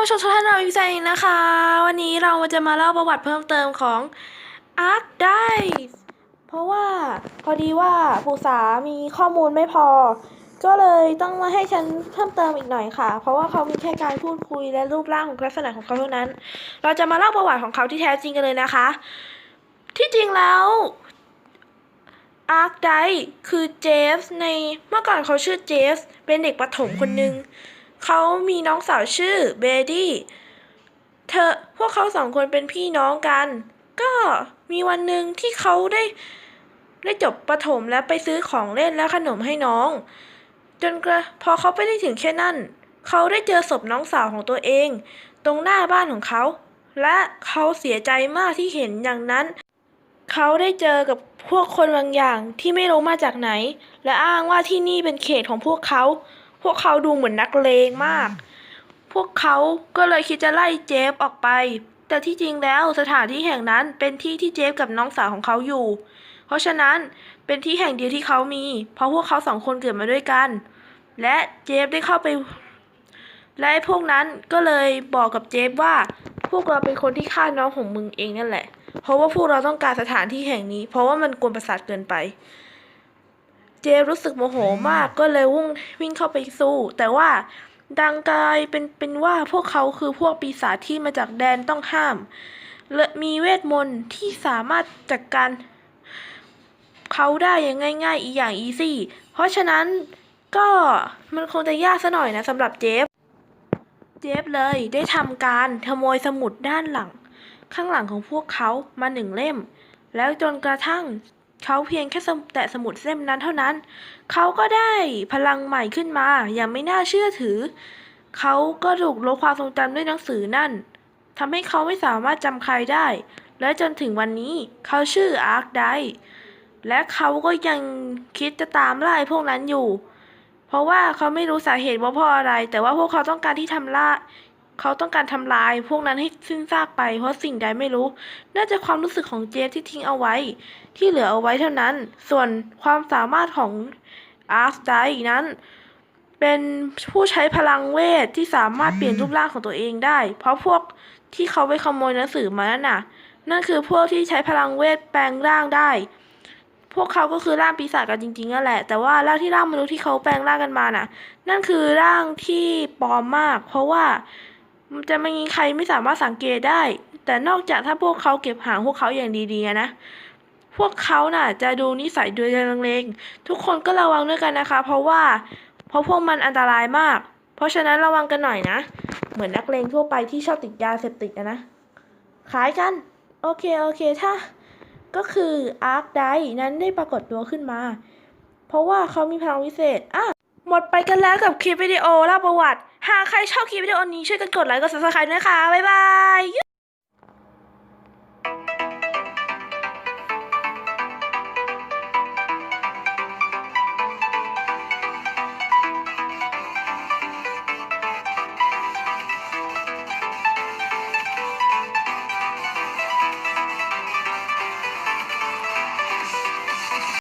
านผู้ชมทุกท่านเราอีกใจหนึ่งนะคะ วันนี้เราจะมาเล่าประวัติเพิ่มเติมของ Ark d i c e เพราะว่าพอดีว่าภูษามีข้อมูลไม่พอ ก็เลยต้องมาให้ฉันเพิ่มเติมอีกหน่อยค่ะ เพราะว่าเขามีแค่การพูดคุยและรูปร่างของลักษณะของเขาเท่านั้น เราจะมาเล่าประวัติของเขาที่แท้จริงกันเลยนะคะ ที่จริงแล้วอาร์คไดคือเจฟส์ในเมื่อก่อนเขาชื่อเจฟส์เป็นเด็กประถมคนหนึ่ง เขามีน้องสาวชื่อเบดี้ เธอพวกเขาสองคนเป็นพี่น้องกัน ก็มีวันหนึ่งที่เขาได้ได้จบประถมและไปซื้อของเล่นและขนมให้น้อง จนกระพอเขาไปได้ถึงแค่นั้น เขาได้เจอศพน้องสาวของตัวเอง ตรงหน้าบ้านของเขา และเขาเสียใจมากที่เห็นอย่างนั้น เขาได้เจอกับพวกคนบางอย่างที่ไม่รู้มาจากไหน และอ้างว่าที่นี่เป็นเขตของพวกเขา พวกเขาดูเหมือนนักเลงมาก พวกเขาก็เลยคิดจะไล่เจฟออกไป แต่ที่จริงแล้วสถานที่แห่งนั้นเป็นที่ที่เจฟกับน้องสาวของเขาอยู่ เพราะฉะนั้นเป็นที่แห่งเดียวที่เขามี เพราะพวกเขาสองคนเกิดมาด้วยกัน และเจฟได้เข้าไป และพวกนั้นก็เลยบอกกับเจฟว่า พวกเราเป็นคนที่ฆ่าน้องของมึงเองนั่นแหละ เพราะว่าพวกเราต้องการสถานที่แห่งนี้ เพราะว่ามันกวนประสาทเกินไป เจฟรู้สึกโมโหมากก็เลยวิ่งวิ่งเข้าไปสู้ แต่ว่าดังกลายเป็นเป็นว่าพวกเขาคือพวกปีศาจที่มาจากแดนต้องห้าม และมีเวทมนต์ที่สามารถจัดการเขาได้อย่างง่าย ๆ อีกอย่างอีซี่ เพราะฉะนั้นก็มันคงจะยากซะหน่อยนะสำหรับเจฟ เจฟเลยได้ทำการขโมยสมุดด้านหลัง ข้างหลังของพวกเขามาหนึ่งเล่ม แล้วจนกระทั่ง เขาเพียงแค่แตะสมุดเล่มนั้นเท่านั้น เขาก็ได้พลังใหม่ขึ้นมา อย่างไม่น่าเชื่อถือ เขาก็ถูกลบความทรงจำด้วยหนังสือนั่นทำให้เขาไม่สามารถจำใครได้ และจนถึงวันนี้เขาชื่ออาร์คไดและเขาก็ยังคิดจะตามไล่พวกนั้นอยู่ เพราะว่าเขาไม่รู้สาเหตุว่าเพราะอะไร แต่ว่าพวกเขาต้องการที่ทำล่า เขาต้องการทำลายพวกนั้นให้สิ้นซากไป เพราะสิ่งใดไม่รู้ น่าจะความรู้สึกของเจฟที่ทิ้งเอาไว้ ที่เหลือเอาไว้เท่านั้น ส่วนความสามารถของอาร์สไดนั้น เป็นผู้ใช้พลังเวทที่สามารถเปลี่ยนรูปร่างของตัวเองได้ เพราะพวกที่เขาไปขโมยหนังสือมานั่นน่ะ นั่นคือพวกที่ใช้พลังเวทแปลงร่างได้ พวกเขาก็คือร่างปีศาจกันจริงๆนั่นแหละ แต่ว่าร่างที่ร่างมนุษย์ที่เขาแปลงร่างกันมาน่ะ นั่นคือร่างที่ปลอมมาก เพราะว่า จะไม่มีใครไม่สามารถสังเกตได้ แต่นอกจากถ้าพวกเขาเก็บหางพวกเขาอย่างดีๆนะ พวกเขาน่ะ จะดูนิสัยโดยเลงๆทุกคนก็ระวังด้วยกันนะคะ เพราะว่า เพราะพวกมันอันตรายมาก เพราะฉะนั้นระวังกันหน่อยนะ เหมือนนักเลงทั่วไปที่ชอบติดยาเสพติดนะคล้ายกัน โอเคโอเคถ้าก็คืออาร์คไดนั้นได้ปรากฏตัวขึ้นมา เพราะว่าเขามีพลังวิเศษอะหมดไปกันแล้วกับคลิปวิดีโอเล่าประวัติ หากใครชอบคลิปวิดีโอนี้ช่วยกันกดไลค์กด subscribe ด้วยนะคะ บ๊ายบาย